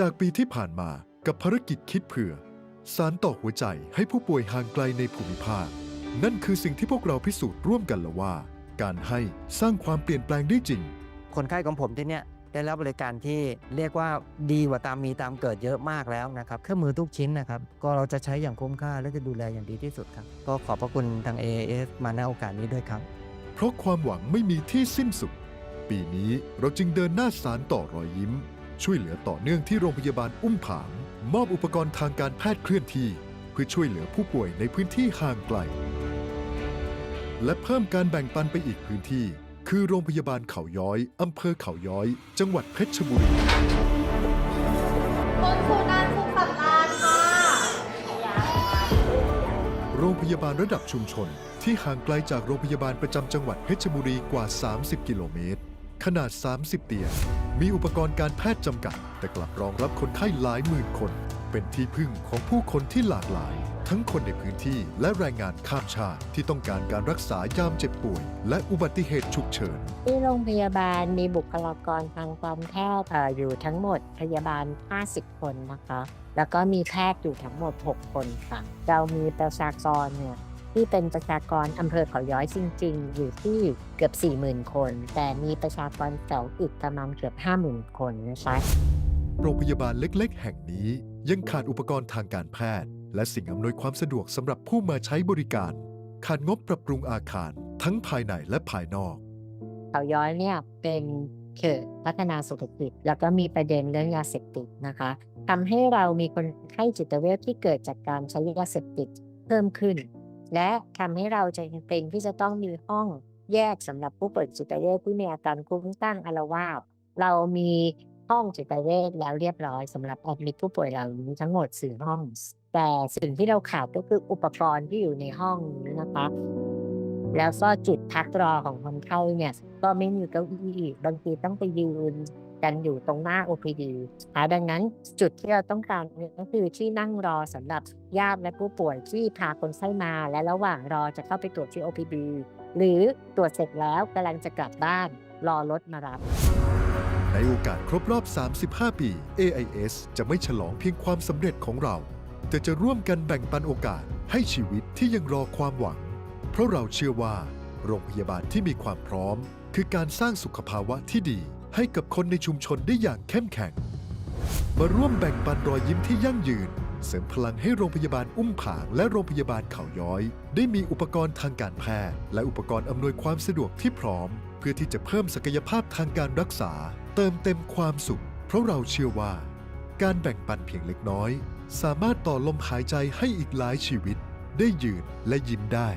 จากปีที่ผ่านมากับภารกิจคิดเผื่อ สารต่อหัวใจให้ผู้ป่วยห่างไกลในภูมิภาค นั่นคือสิ่งที่พวกเราพิสูจน์ร่วมกันแล้วว่า การให้สร้างความเปลี่ยนแปลงได้จริง คนไข้ของผมที่เนี่ยได้รับบริการที่เรียกว่าดีกว่าตามมีตามเกิดเยอะมากแล้วนะครับเครื่องมือทุกชิ้นนะครับ ก็เราจะใช้อย่างคุ้มค่าและจะดูแลอย่างดีที่สุดครับ ก็ขอบพระคุณทาง AAS มาณโอกาสนี้ด้วยครับ เพราะความหวังไม่มีที่สิ้นสุด ปีนี้เราจึงเดินหน้าสารต่อรอยยิ้ม ช่วยเหลือต่อเนื่องที่โรงพยาบาลอุ้มผาง มอบอุปกรณ์ทางการแพทย์เคลื่อนที่ เพื่อช่วยเหลือผู้ป่วยในพื้นที่ห่างไกล และเพิ่มการแบ่งปันไปอีกพื้นที่ คือโรงพยาบาลเขาย้อยอำเภอเขาย้อย จังหวัดเพชรบุรีคุณสุนันท์สุขสำราญค่ะ โรงพยาบาลระดับชุมชน ที่ห่างไกลจากโรงพยาบาลประจำจังหวัดเพชรบุรีกว่า 30 กิโลเมตร ขนาด 30 เตียง มีอุปกรณ์การแพทย์จำกัด แต่กลับรองรับคนไข้หลายหมื่นคน เป็นที่พึ่งของผู้คนที่หลากหลาย ทั้งคนในพื้นที่และแรงงานข้ามชาติที่ต้องการการรักษายามเจ็บป่วย และอุบัติเหตุฉุกเฉิน ที่โรงพยาบาลมีบุคลากรทางการแพทย์เอ่ออยู่ทั้งหมดพยาบาล 50 คนนะคะ แล้วก็มีแพทย์อยู่ทั้งหมด 6 คนค่ะ เรามีประชากรเนี่ย ที่เป็นประชากรอำเภอเขาย้อยจริง ๆ อยู่ที่เกือบ 40,000 คน แต่มีประชากรเสาอีกประมาณเกือบ 50,000 คนนะคะโรงพยาบาลเล็กๆ แห่งนี้ ยังขาดอุปกรณ์ทางการแพทย์ และสิ่งอำนวยความสะดวกสำหรับผู้มาใช้บริการ ขาดงบปรับปรุงอาคาร ทั้งภายในและภายนอก เขาย้อยเนี่ยเป็นเขตพัฒนาเศรษฐกิจแล้วก็มีประเด็นเรื่องยาเสพติดนะคะทำให้เรามีคนไข้จิตเวชที่เกิดจากการใช้ยาเสพติดเพิ่มขึ้น และทำให้เราจำเป็นที่จะต้องมีห้องแยกสำหรับผู้ป่วยจิตเวชที่มีอาการคุ้มคลั่งอาละวาดเรามีห้องจิตเวชแล้วเรียบร้อยสำหรับแอดมิตผู้ป่วยเหล่านี้ทั้งหมดสี่ห้อง แต่สิ่งที่เราขาดก็คืออุปกรณ์ที่อยู่ในห้องนี้นะคะแล้วก็จุดพักรอของคนไข้าเนี่ยก็ไม่มีเก้าอี้บางทีต้องไปยืน กันอยู่ตรงหน้า OPD ดังนั้นจุดที่เราต้องการก็คือที่นั่งรอสำหรับญาติและผู้ป่วยที่พาคนไข้มา และระหว่างรอจะเข้าไปตรวจที่ OPD หรือตรวจเสร็จแล้วกำลังจะกลับบ้านรอรถมารับ ในโอกาสครบรอบ 35 ปี AIS จะไม่ฉลองเพียงความสำเร็จของเรา แต่จะร่วมกันแบ่งปันโอกาสให้ชีวิตที่ยังรอความหวัง เพราะเราเชื่อว่า โรงพยาบาลที่มีความพร้อม คือการสร้างสุขภาวะที่ดี ให้กับคนในชุมชนได้อย่างเข้มแข็ง มาร่วมแบ่งปันรอยยิ้มที่ยั่งยืน เสริมพลังให้โรงพยาบาลอุ้มผางและโรงพยาบาลเขาย้อย ได้มีอุปกรณ์ทางการแพทย์ และอุปกรณ์อำนวยความสะดวกที่พร้อม เพื่อที่จะเพิ่มศักยภาพทางการรักษา เติมเต็มความสุข เพราะเราเชื่อว่า การแบ่งปันเพียงเล็กน้อย สามารถต่อลมหายใจให้อีกหลายชีวิต ได้ยืนและยิ้มได้